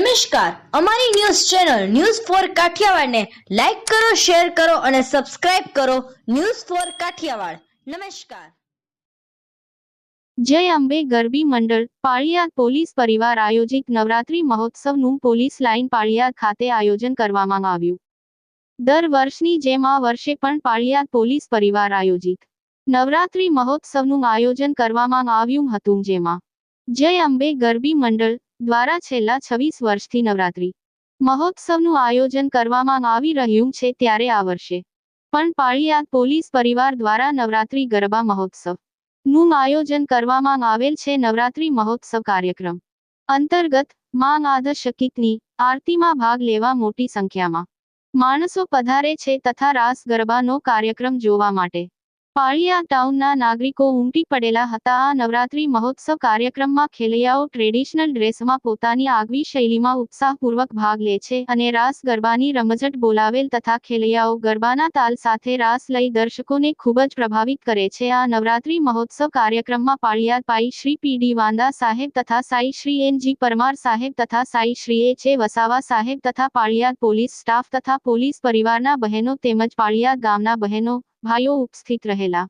નમસ્કાર. અમારી news channel news four કાઠિયાવાડને લાઈક કરો, શેર કરો અને સબસ્ક્રાઇબ કરો ન્યૂઝ ફોર કાઠિયાવાડ. નમસ્કાર. જય અંબે ગરબી મંડળ પાળિયાદ પોલીસ પરિવાર આયોજિત નવરાત્રી મહોત્સવનું પોલીસ લાઇન પાળિયાદ ખાતે આયોજન કરવામાં આવ્યું. દર વર્ષની જેમ આ વર્ષે પણ પાળિયાદ પોલીસ પરિવાર આયોજિત. નવરાત્રી મહોત્સવનું આયોજન કરવામાં આવ્યું હતું જેમાં, જય અંબે ગરબી મંડળ દ્વારા છેલ્લા છવ્વીસ વર્ષથી નવરાત્રી મહોત્સવનું આયોજન કરવામાં આવી રહ્યું છે ત્યારે આ વર્ષે. પણ પાળીયાદ પોલીસ પરિવાર દ્વારા નવરાત્રી ગરબા મહોત્સવનું આયોજન કરવામાં આવેલ છે નવરાત્રી મહોત્સવ કાર્યક્રમ અંતર્ગતમાં આદશકીતની આરતીમાં ભાગ લેવા મોટી સંખ્યામાં માણસો પધારે છે તથા રાસ ગરબાનો કાર્યક્રમ જોવા માટે. પાળિયા ટાઉનના નાગરિકો ઉમટી પડેલા હતા. આ નવરાત્રી મહોત્સવ કાર્યક્રમમાં ખેલૈયાઓ ટ્રેડિશનલ ડ્રેસમાં પોતાની આગવી શૈલીમાં ઉત્સાહપૂર્વક ભાગ લે છે અને રાસ ગરબાની રમઝટ બોલાવેલ તથા ખેલૈયાઓ ગરબાના તાલ સાથે રાસ લઈ દર્શકોને ખૂબ જ પ્રભાવિત કરે છે. આ નવરાત્રી મહોત્સવ કાર્યક્રમમાં પાળિયા પાઈ શ્રી પી ડી વાંદા સાહેબ તથા સાઈ શ્રી એન જી પરમાર સાહેબ તથા સાઈ શ્રી એ વસાવા સાહેબ તથા પાળિયાદ પોલીસ સ્ટાફ તથા પોલીસ પરિવારના બહેનો તેમજ પાળિયાદ ગામના બહેનો ભાઈઓ ઉપસ્થિત રહેલા.